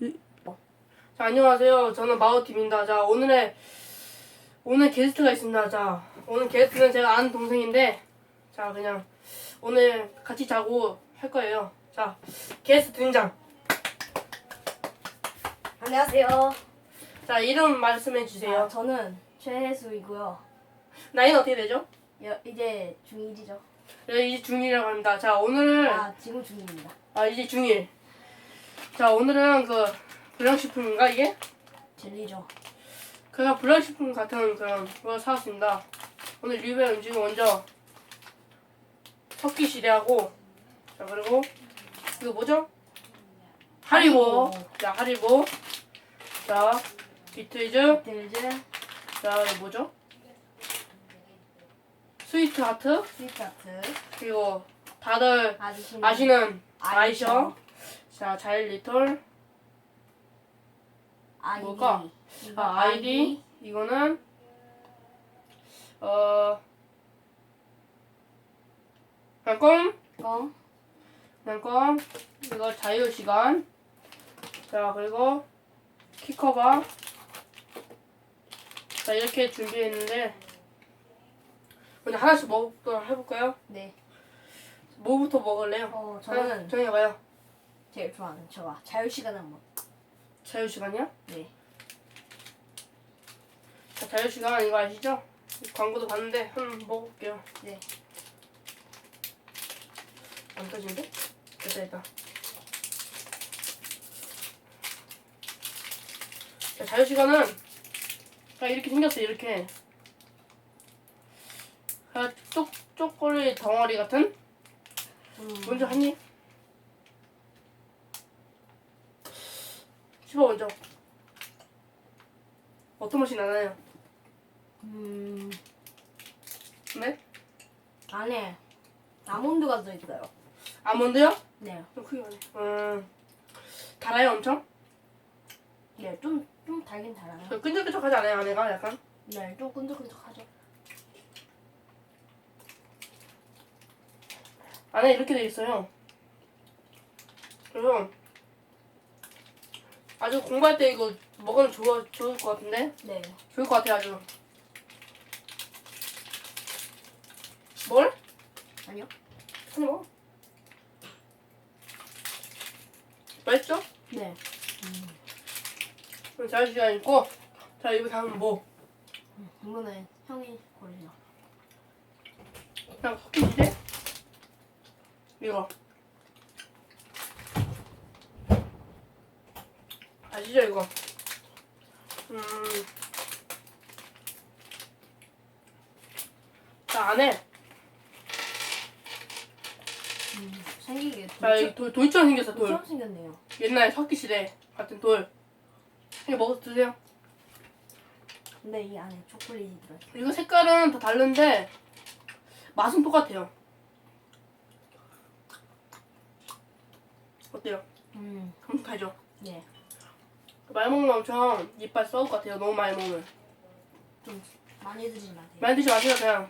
자, 안녕하세요. 저는 마오팀입니다. 자, 오늘의, 오늘 게스트가 있습니다. 자, 오늘 게스트는 제가 아는 동생인데, 자, 그냥, 오늘 같이 자고 할 거예요. 자, 게스트 등장. 안녕하세요. 자, 이름 말씀해 주세요. 아, 저는 최혜수이고요. 나이는 어떻게 되죠? 여- 이제 중1이죠. 네, 이제 중1이라고 합니다. 자, 오늘, 아, 지금 중2입니다. 아, 이제 중1. 자, 오늘은 그, 불량식품인가, 이게? 젤리죠. 그가 불량식품 같은 그런 걸 사왔습니다. 오늘 리뷰의 음식은 먼저 석기 시대하고 자 그리고 이거 뭐죠? 하리보. 자 하리보. 자 비트이즈. 델즈, 자 이거 뭐죠? 스위트 하트. 스위트 하트, 그리고 다들 아시는 아시는 아이셔. 아이셔. 자 자일 리톨. 아이디. 뭘까? 이거 아 아이디. 이거는 어 그냥 껌. 껌, 그냥 껌. 이거 자유 시간. 자 그리고 키커바. 자 이렇게 준비했는데 먼저 하나씩 먹도록 해볼까요? 네. 뭐부터 먹을래요? 어, 하나 저는 정해봐요. 제일 좋아하는 저와 자유시간 한번. 자유 시간이야? 네. 자, 자유 시간 이거 아시죠? 이 광고도 봤는데 한번 먹어볼게요. 네. 안 터지는데? 됐다 됐다. 자, 자유 시간은 자 이렇게 생겼어 이렇게. 자, 쪽 쪽거리 덩어리 같은 음, 먼저 한 입. 씹어 먼저. 어떤 맛이 나나요? 음, 네? 안에 아몬드가 들어있어요. 아몬드요? 네. 좀 크게 하네. 음, 달아요 엄청? 네, 좀, 좀 달긴 달아요. 좀 끈적끈적하지 않아요 안에가 약간? 네, 좀 끈적끈적하죠. 안에 이렇게 돼 있어요. 그래서 아주 공부할 때 이거 먹으면 좋아, 좋을 것 같은데? 네. 좋을 것 같아요 아주. 뭘? 아니요? 마. 맛있죠? 네. 그럼 자유 시간 있고 자 이거 다음 뭐? 이거는 형이 고르죠. 그냥 섞이지? 이거 아시죠 이거? 음. 자 안에 음, 생기게 자 이 돌, 돌처럼 생겼어 돌 돌처럼 생겼네요. 옛날 석기 시대 같은 돌 이거 먹어서 드세요 근데 이 안에 초콜릿이 들어있어요. 이거 색깔은 다 다른데 맛은 똑같아요 어때요? 음, 행복하죠? 네. 많이 먹으면 엄청 이빨 썩을 것 같아요. 너무 많이 먹으면. 좀 많이 드지 마세요. 많이 드지 마세요. 그냥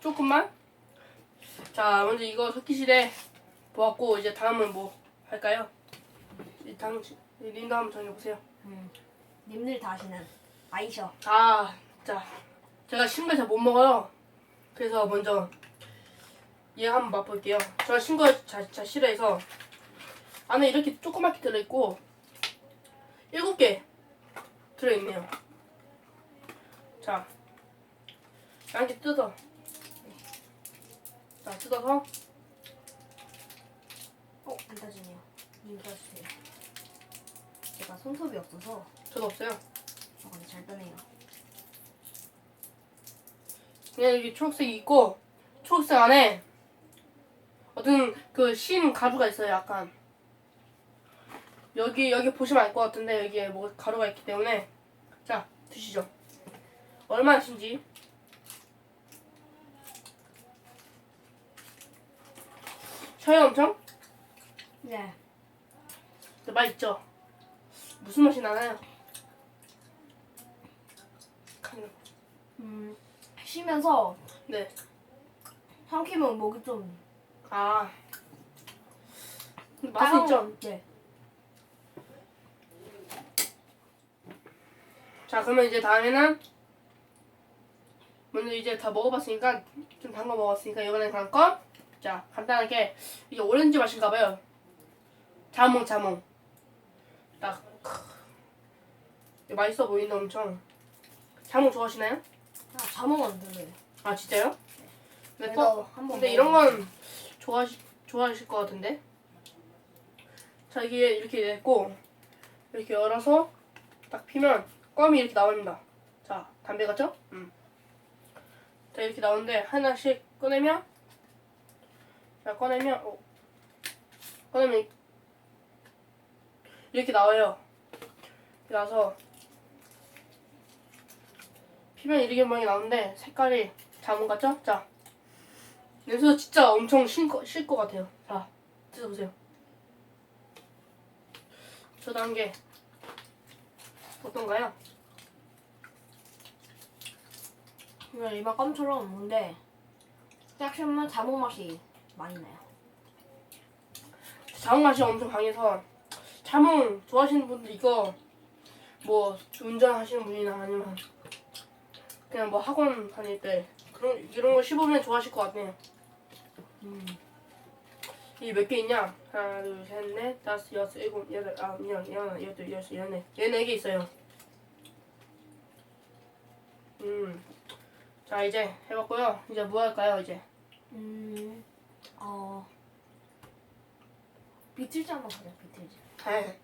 조금만. 자, 먼저 이거 석기실에 보았고 이제 다음은 뭐 할까요? 이 다음 시- 이 린도 한번 정해보세요. 음, 님들 다 아시는 아이셔. 아, 자, 제가 신거 잘못 먹어요. 그래서 먼저 얘 한번 맛볼게요. 제가 신거 잘, 잘 싫어해서 안에 이렇게 조그맣게 들어있고 일곱 개 들어있네요. 자, 이렇게 뜯어. 자, 뜯어서 어, 안 따지네요. 님 따주세요. 제가 손톱이 없어서 저도 없어요. 어, 근데 잘 따네요. 그냥 여기 초록색이 있고 초록색 안에 어떤 그 신 가루가 있어요 약간 여기 여기 보시면 알 것 같은데 여기에 뭐 가루가 있기 때문에 자 드시죠 얼마신지 셔요 엄청 네. 근데 맛있죠 무슨 맛이 나나요? 음, 쉬면서 네. 삼키면 목이 좀 아. 근데 맛은 있죠? 네. 자 그러면 이제 다음에는 먼저 이제 다 먹어봤으니까 좀 단 거 먹었으니까 이번엔 단 거. 자 간단하게 이게 오렌지 맛인가 봐요. 자몽 자몽. 딱 맛있어 보이는데 엄청. 자몽 좋아하시나요? 아, 자몽 안 들어요. 아 진짜요? 근데 또 근데 이런. 건 좋아하시 좋아하실 것 같은데. 자 이게 이렇게 됐고 이렇게 열어서 딱 피면 껌이 이렇게 나옵니다. 자 담배 같죠? 음. 자 이렇게 나오는데 하나씩 꺼내면 자 꺼내면 어. 꺼내면 이렇게 나와요. 이렇게 나서 피면 이렇게 모양이 나오는데 색깔이 자몽 같죠? 자 냄새가 진짜 엄청 쉴것 같아요. 자 드셔보세요. 저 단계 어떤가요? 그냥 일반 껌처럼 뭔데 짝시면 자몽 맛이 많이 나요. 자몽 맛이 엄청 강해서 자몽 좋아하시는 분들 이거 뭐 운전하시는 분이나 아니면 그냥 뭐 학원 다닐 때 그런 이런 거 씹으면 좋아하실 것 같네요. 음. 이 몇 개 있냐? 하나, 둘, 셋, 넷, 다섯, 여섯, 일곱, 여덟, 아홉, 열, 열하나, 열둘, 열셋, 열넷, 열네 개 있어요. 음, 자 이제 해봤고요. 이제 뭐 할까요? 이제 음. 어. 비틀즈 한번 가자. 비틀즈. 네.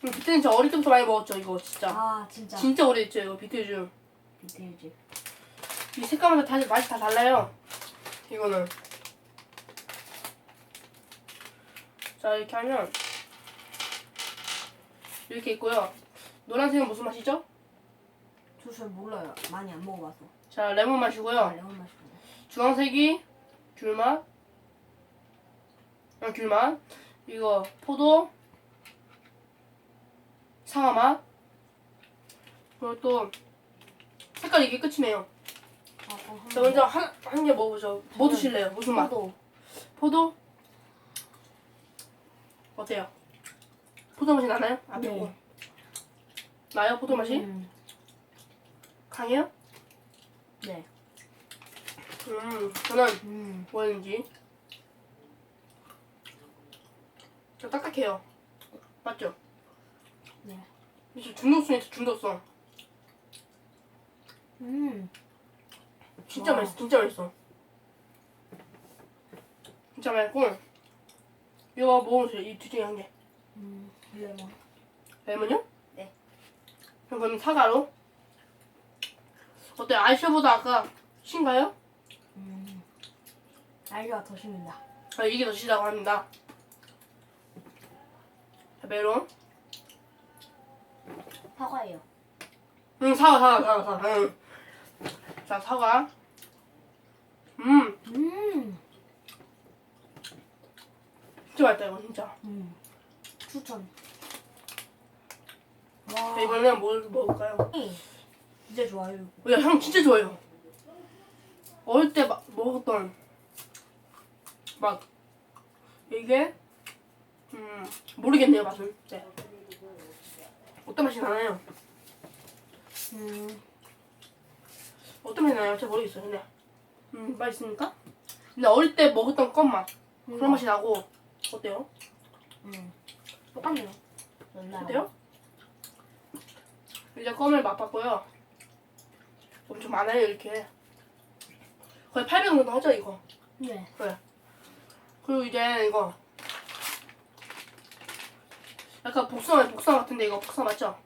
그때는 저 어릴 때부터 많이 먹었죠. 이거 진짜 아 진짜. 진짜 오래됐죠. 이거 비트주. 비틀즈. 이 색감마다 다 맛이 다 달라요. 이거는 자 이렇게 하면 이렇게 있고요. 노란색은 무슨 맛이죠? 저 잘 몰라요. 많이 안 먹어봐서. 자 레몬 아, 맛이고요. 레몬 맛이구나. 주황색이 귤맛, 어, 귤맛. 이거 포도, 상아 맛. 그리고 또 색깔 이게 끝이네요. 아, 어, 자 먼저 한 한 개 먹어보죠. 뭐 드실래요? 무슨 맛? 포도. 포도? 어때요? 포도 맛이 나나요? 아, 네. 네. 나요? 포도 맛이? 음. 강해요? 네. 음, 저는 음. 뭐였는지. 좀 딱딱해요. 맞죠? 네. 이게 중독성이 있어, 중독성. 음. 진짜 와. 맛있어, 진짜 맛있어. 진짜 맛있고. 이거 먹어보세요, 이둘 중에 한 개. 음. 레몬. 레몬이요? 네. 그럼 그럼 사과로? 어때요? 아이셔보다 아까 신가요? 음. 알료가 더 심니다. 아, 이게 더 시다고 합니다. 자, 메론. 사과예요. 응, 사과, 사과, 사과, 사과. 응. 자, 사과. 음, 음. 진짜 맛있다, 이거, 진짜. 음. 추천. 자, 와. 이번엔 뭘 먹을까요? 진짜 좋아요. 야, 향 진짜 좋아요. 어릴 때 마, 먹었던 맛. 이게, 음, 모르겠네요, 맛은. 네. 어떤 맛이 나나요? 음. 어떤 맛이 나요? 잘 모르겠어요, 근데. 음, 맛있습니까? 근데 어릴 때 먹었던 껌 맛. 그런 맛이 나고, 어때요? 음. 똑같네요. 맞나요? 어때요? 이제 껌을 맛봤고요. 엄청 많아요, 이렇게. 거의 800원 정도 하죠, 이거. 네. 그리고 이제 이거. 약간 복숭아, 복숭아 같은데 이거 복숭아 맞죠?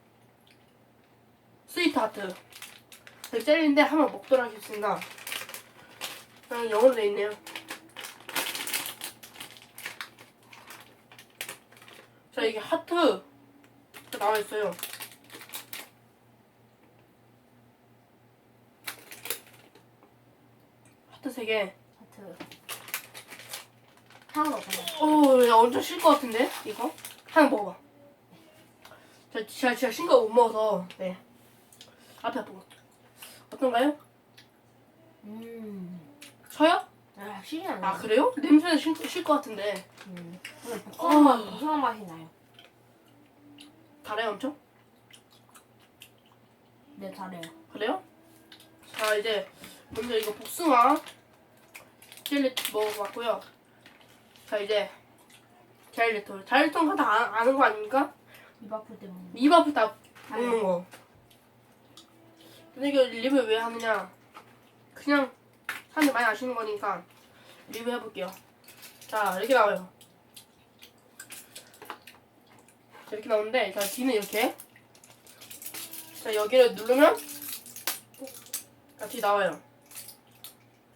스위트 하트. 그 젤리인데 한번 먹도록 하겠습니다. 영어로 돼 있네요. 자, 이게 하트. 나와 있어요. 하트 세 개. 하트. 향은 어떤가요? 어, 야, 엄청 쉴것 같은데, 이거? 하나 먹어봐. 저, 제가, 제가 쉰거못 먹어서, 네. 앞에 아프고. 어떤가요? 음. 저요? 아, 시리 않아요. 아, 그래요? 냄새는 쉴것 같은데. 음. 복숭아 맛, 어. 복숭아 맛이 나요. 달아요, 엄청? 네 잘해요. 그래요? 자 이제 먼저 이거 복숭아 젤리 먹어봤고요. 자 이제 자일리톨 자일리톨 다 아- 아는 거 아닙니까? 입 아플 때 먹는. 입 아플 때 먹는 거. 근데 이거 리뷰 왜 하느냐? 그냥 사람들 많이 아시는 거니까 리뷰 해볼게요. 자 이렇게 나와요. 자, 이렇게 나오는데 자 뒤는 이렇게. 자 여기를 누르면 같이 나와요.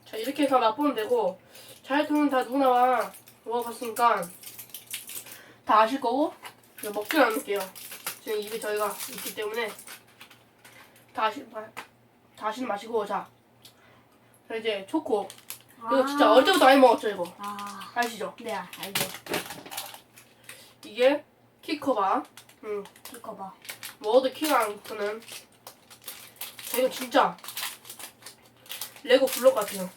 자 이렇게 해서 맛보면 되고 자일통은 다 누구나 먹어봤으니까 다 아실 거고 이거 먹진 않을게요. 지금 입에 저희가 있기 때문에 다 아시 마, 다 아시는 마시고 자. 자 이제 초코 이거 진짜 어릴 때부터 많이 먹었죠 이거 아. 아시죠? 네 알죠. 이게 키커바 음 이거 봐. 워드 키랑크는 자 이거 진짜 레고 블록 같아요.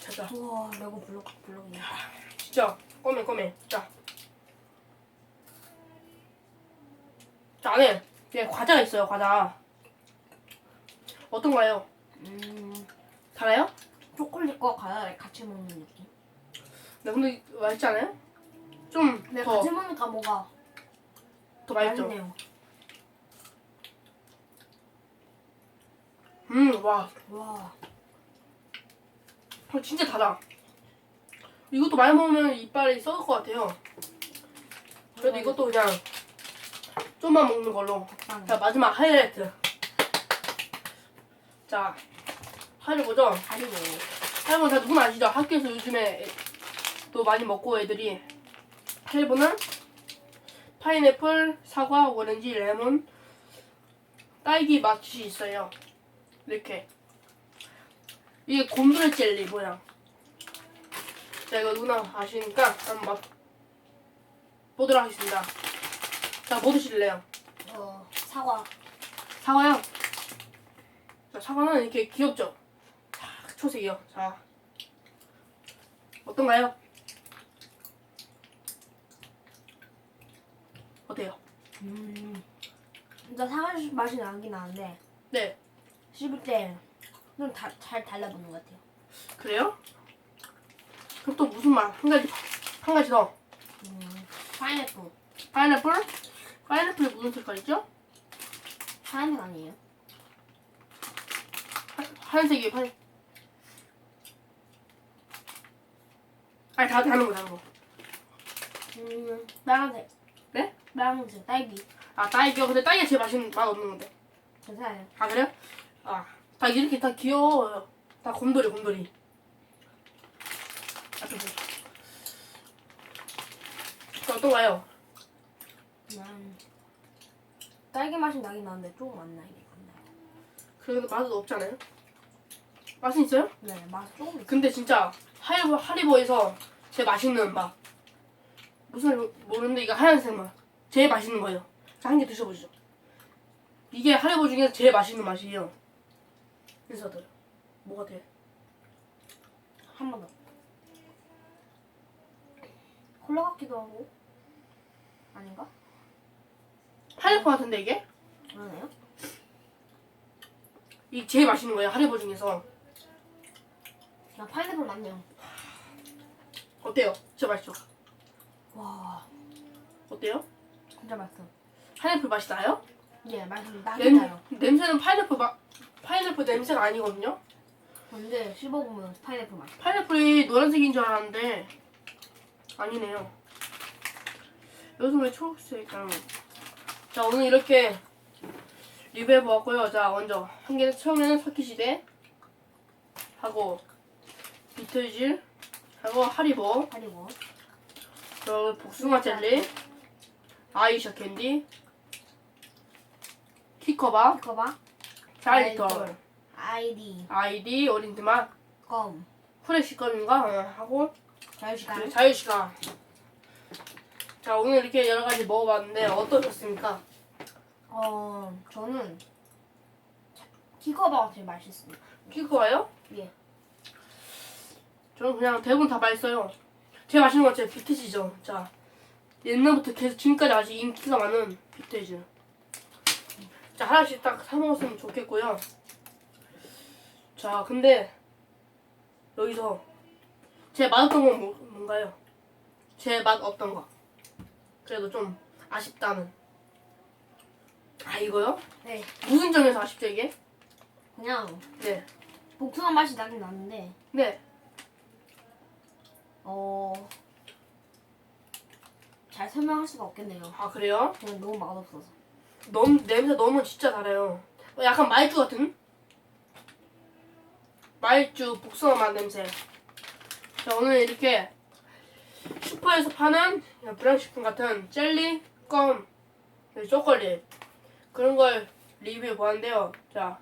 자자 우와 레고 블록 블록이야. 진짜 꺼내 꺼내 자. 자 안에 그냥 과자가 있어요 과자. 어떤가요? 음 달아요? 초콜릿과 과자를 같이 먹는 느낌. 네 근데 맛있지 않아요? 좀 근데 더 같이 먹으니까 뭐가 더 맛있죠? 맛있네요. 음, 와. 와. 어, 진짜 달아. 이것도 많이 먹으면 이빨이 썩을 것 같아요. 그래도 이것도 그냥 좀만 먹는 걸로. 적당히. 자, 마지막 하이라이트. 자, 하리보죠? 다리고. 하리보 다 누구나 아시죠? 학교에서 요즘에 또 많이 먹고 애들이. 하리보는 파인애플, 사과, 오렌지, 레몬, 딸기 맛이 있어요. 이렇게. 이게 곰돌이 젤리 모양. 자, 이거 누나 아시니까 한번 맛 보도록 하겠습니다. 자, 뭐 드실래요? 어 사과. 사과요. 자, 사과는 이렇게 귀엽죠? 자, 초색이요. 자, 어떤가요? 어때요? 음. 진짜 사과 맛이 나긴 나는데 네, 씹을 때좀잘 달라붙는 것 같아요. 그래요? 그럼 또 무슨 맛? 한 가지, 한 가지 더. 음. 파인애플. 파인애플? 파인애플이 무슨 색깔이죠? 파인애플 아니에요? 하, 하얀색이에요, 파인. 아니, 다 다른 거, 다른 거. 음. 빨간색. 네? 빨간색 딸기. 아, 딸기요. 근데 딸기가 제일 맛있는, 맛 없는 건데. 괜찮아요. 아 그래요? 아, 다 이렇게 다 귀여워요. 다 곰돌이 곰돌이. 아, 좀 보세요. 자, 어떤가요? 음. 딸기 맛이 나긴 나는데 조금 안 나긴 안. 그래도 맛은 없잖아요. 맛은 있어요? 네, 맛 조금 있어. 근데 진짜 하리보 하리보에서 제일 맛있는 맛. 무슨 모르는데 이거 하얀색 맛. 제일 맛있는 거예요. 자, 한 개 드셔보시죠. 이게 하리보 중에서 제일 맛있는 맛이에요. 인사들. 뭐가 돼? 한 번 더. 콜라 같기도 하고. 아닌가? 하리보 같은데 이게? 그러네요. 이게 제일 맛있는 거예요. 하리보 중에서. 야, 파인애플 맞네요. 어때요? 진짜 맛있죠? 와, 어때요? 진짜 맛있어. 파인애플 맛이 나요? 예, 나긴 냄, 나요. 냄새는 파인애플 맛 파인애플 냄새가 아니거든요. 근데 씹어보면 파인애플 맛. 파인애플이 노란색인 줄 알았는데 아니네요. 여기서 왜 초록색일까요? 자 오늘 이렇게 리뷰해 보았고요. 자 먼저 한 개는 처음에는 서킷시대 하고 비틀질 하고 하리보 그리고 그리고 복숭아 젤리. 아이셔 캔디. 키커바. 이거 봐. 자이털 아이디, 아이디 오렌지 맛 껌, 프레시 껌인가? 어, 하고. 자유시간. 그 자유시간. 자 오늘 이렇게 여러 가지 먹어봤는데 어떠셨습니까? 어, 저는 키커바가 제일 맛있습니다. 키커가요? 예. 저는 그냥 대부분 다 맛있어요 제일 맛있는 건제 비트지죠 자 옛날부터 계속 지금까지 아직 인기가 많은 비트즈 자 하나씩 딱 사 먹었으면 좋겠고요. 자 근데 여기서 제 맛없던 건 뭐, 뭔가요? 제 맛 없던 거. 그래도 좀 아쉽다는. 아 이거요? 네. 무슨 점에서 아쉽죠 이게? 그냥 네. 복숭아 맛이 나긴 나는데 네. 어. 잘 설명할 수가 없겠네요. 아 그래요? 그냥 너무 맛없어서. 너무 냄새 너무 진짜 달아요. 어, 약간 말주 같은? 말주 복숭아 맛 냄새. 자 오늘 이렇게 슈퍼에서 파는 불량식품 같은 젤리, 껌, 그리고 초콜릿 그런 걸 리뷰해 보았는데요. 자,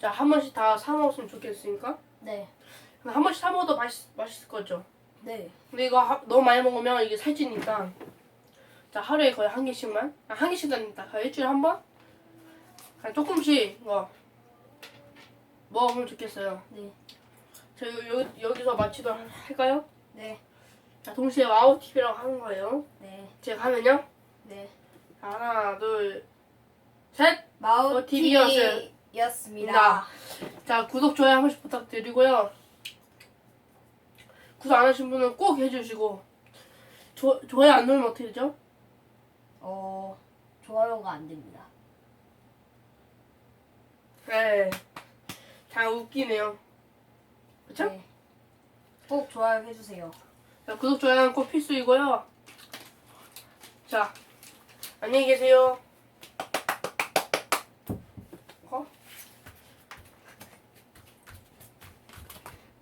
자 한 번씩 다 사 먹었으면 좋겠으니까. 네. 한 번씩 사 먹어도 맛있 맛있을 거죠. 네. 근데 이거 하- 너무 많이 먹으면 이게 살찌니까 자 하루에 거의 한 개씩만 아, 한 개씩 다닙니다 거의 일주일에 한 번? 그냥 조금씩 이거 먹으면 좋겠어요 네. 자 여, 여, 여기서 마치도록 할까요? 네. 자 동시에 와우 TV라고 하는 거예요 네. 제가 하면요 네. 자, 하나 둘 셋 마우 어, TV였어요. TV였습니다. 자 구독 좋아요 한 번씩 부탁드리고요 구독 안 하신 분은 꼭 해주시고 조, 좋아요 안 누르면 어떻게 되죠? 어, 좋아요가 안 됩니다. 네. 다 웃기네요. 그쵸? 네. 꼭 좋아요 해주세요. 자, 구독, 좋아요는 꼭 필수이고요. 자, 안녕히 계세요.